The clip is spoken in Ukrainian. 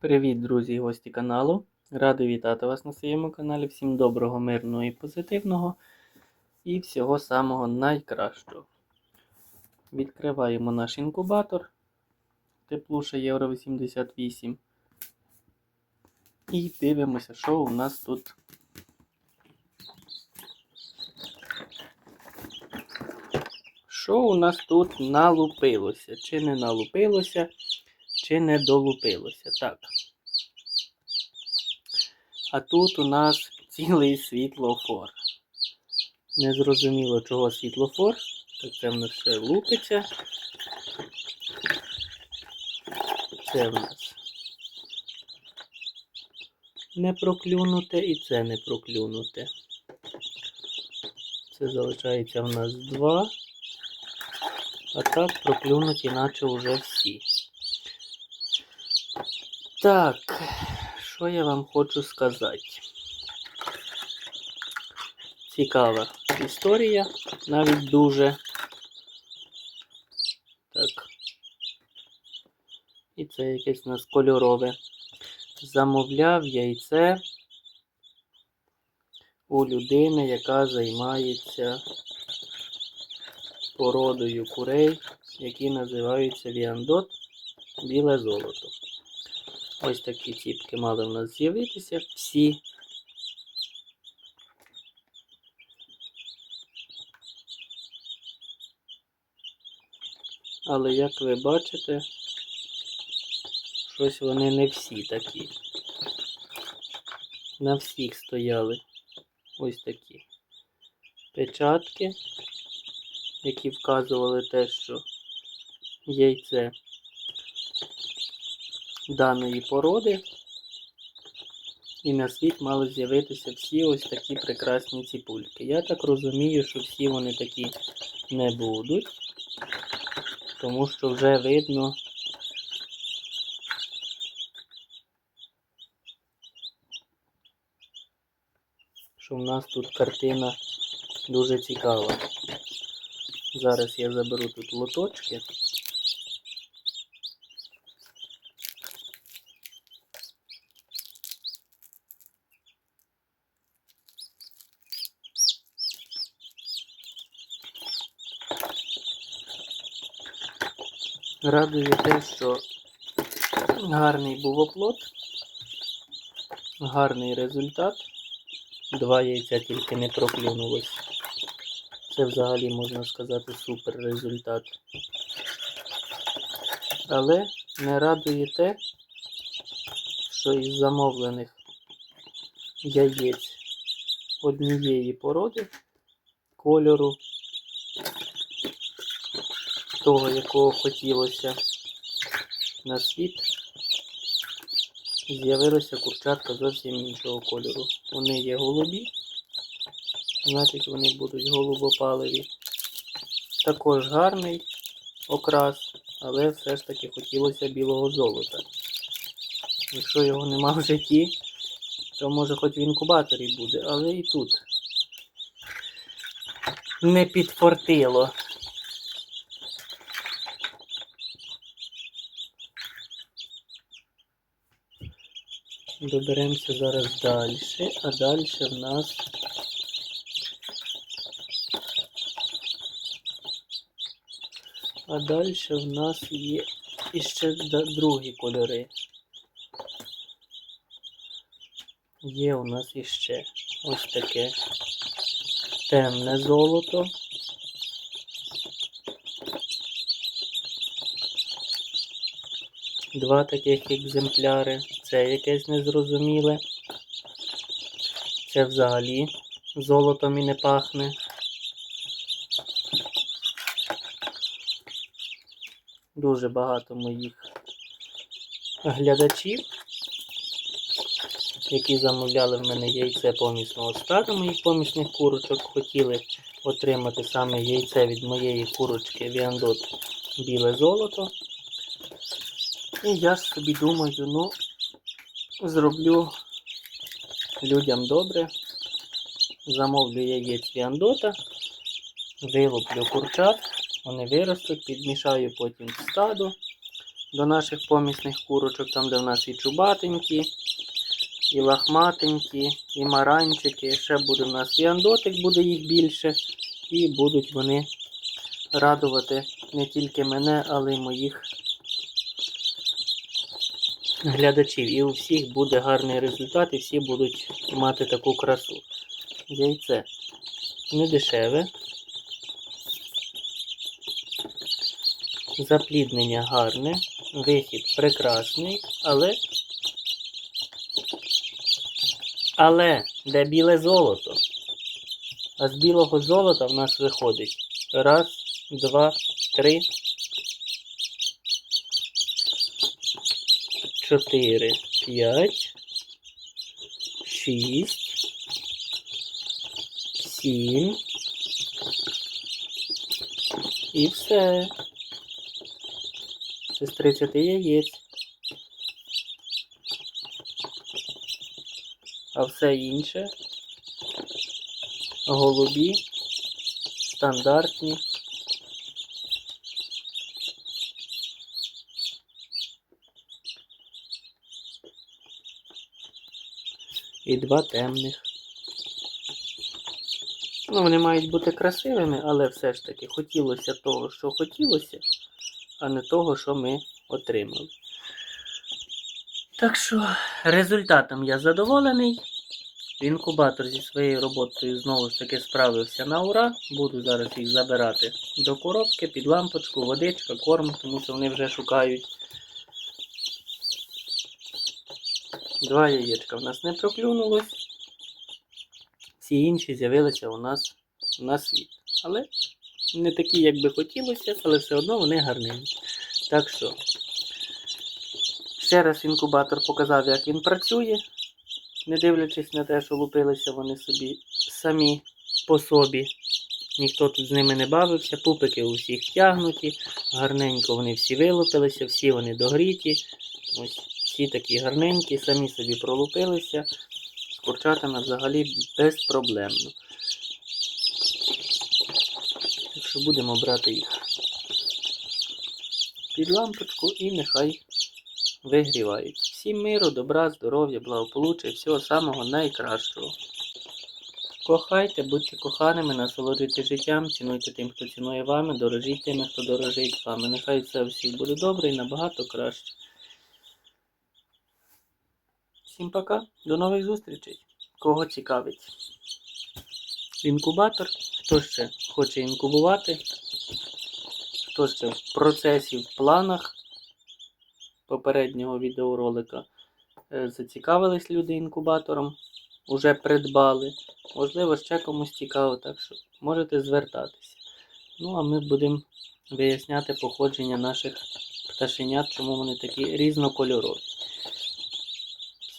Привіт, друзі і гості каналу. Радий вітати вас на своєму каналі. Всім доброго, мирного і позитивного. І всього самого найкращого. Відкриваємо наш інкубатор. Теплуша Євро 88. І дивимося, що у нас тут. Що у нас тут налупилося? Чи не налупилося? Чи не долупилося. Так. А тут у нас цілий світлофор. Незрозуміло, чого світлофор. Так це в нас ще лупиться. Це в нас не проклюнуте і це не проклюнуте. Це залишається в нас два. А так проклюнуті, наче вже всі. Так, що я вам хочу сказати? Цікава історія, навіть дуже. Так. І це якесь у нас кольорове. Замовляв яйце у людини, яка займається породою курей, які називаються Віандот біле золото. Ось такі ціпки мали в нас з'явитися всі. Але як ви бачите, щось вони не всі такі. На всіх стояли ось такі печатки, які вказували те, що яйце даної породи. І на світ мали з'явитися всі ось такі прекрасні ціпульки. Я так розумію, що всі вони такі не будуть, тому що вже видно, що в нас тут картина дуже цікава. Зараз я заберу тут лоточки. Радує те, що гарний був оплот, гарний результат. Два яйця тільки не проклюнулось. Це взагалі можна сказати супер результат. Але не радує те, що із замовлених яєць однієї породи кольору того, якого хотілося на світ, з'явилася курчатка зовсім іншого кольору. Вони є голубі, значить вони будуть голубопаливі. Також гарний окрас, але все ж таки хотілося білого золота. Якщо його нема в житті, то може хоч в інкубаторі буде, але і тут не підфортило. Доберемося зараз далі, а далі в нас а далі в нас є іще другі кольори. Є у нас іще ось таке темне золото. Два таких екземпляри. Це якесь незрозуміле. Це взагалі золотом і не пахне. Дуже багато моїх глядачів, які замовляли в мене яйце помісного стаду моїх помісних курочок, хотіли отримати саме яйце від моєї курочки Віандот біле золото. І я собі думаю, ну, зроблю людям добре. Замовлю яєць Віандота, вилуплю курчат, вони виростуть, підмішаю потім в стадо до наших помісних курочок, там де в нас і чубатенькі, і лахматенькі, і маранчики. Ще буде в нас віандотик, буде їх більше. І будуть вони радувати не тільки мене, але й моїх глядачів. І у всіх буде гарний результат, і всі будуть мати таку красу. Яйце не дешеве. Запліднення гарне, вихід прекрасний, але. Але де біле золото? А з білого золота в нас виходить раз, два, три, чотири, п'ять, шість, сім. І все. Це з 30 яєць. А все інше голубі, стандартні. І два темних. Ну, вони мають бути красивими, але все ж таки хотілося того, що хотілося, а не того, що ми отримали. Так що результатом я задоволений. Інкубатор зі своєю роботою знову ж таки справився на ура. Буду зараз їх забирати до коробки, під лампочку, водичка, корм, тому що вони вже шукають. Два яєчка в нас не проклюнулось. Всі інші з'явилися у нас на світ. Але не такі, як би хотілося, але все одно вони гарненькі. Так що, ще раз інкубатор показав, як він працює не дивлячись на те, що лупилися вони собі самі по собі. Ніхто тут з ними не бавився, пупики у всіх тягнуті, гарненько вони всі вилупилися, всі вони догріті. Ось всі такі гарненькі, самі собі пролупилися. З курчатами взагалі безпроблемно. Так що будемо брати їх під лампочку і нехай вигрівають. Всім миру, добра, здоров'я, благополуччя і всього самого найкращого. Кохайте, будьте коханими, насолоджуйте життям, цінуйте тим, хто цінує вами, дорожіть тими, хто дорожить вами. Нехай все всіх буде добре і набагато краще. Всім пока, до нових зустрічей. Кого цікавить? Інкубатор. Хто ще хоче інкубувати? Хто ще в процесі, в планах? попереднього відеоролика е, зацікавились люди інкубатором, уже придбали. Можливо, ще комусь цікаво, так що можете звертатися. Ну, а ми будемо виясняти походження наших пташенят, чому вони такі різнокольорові.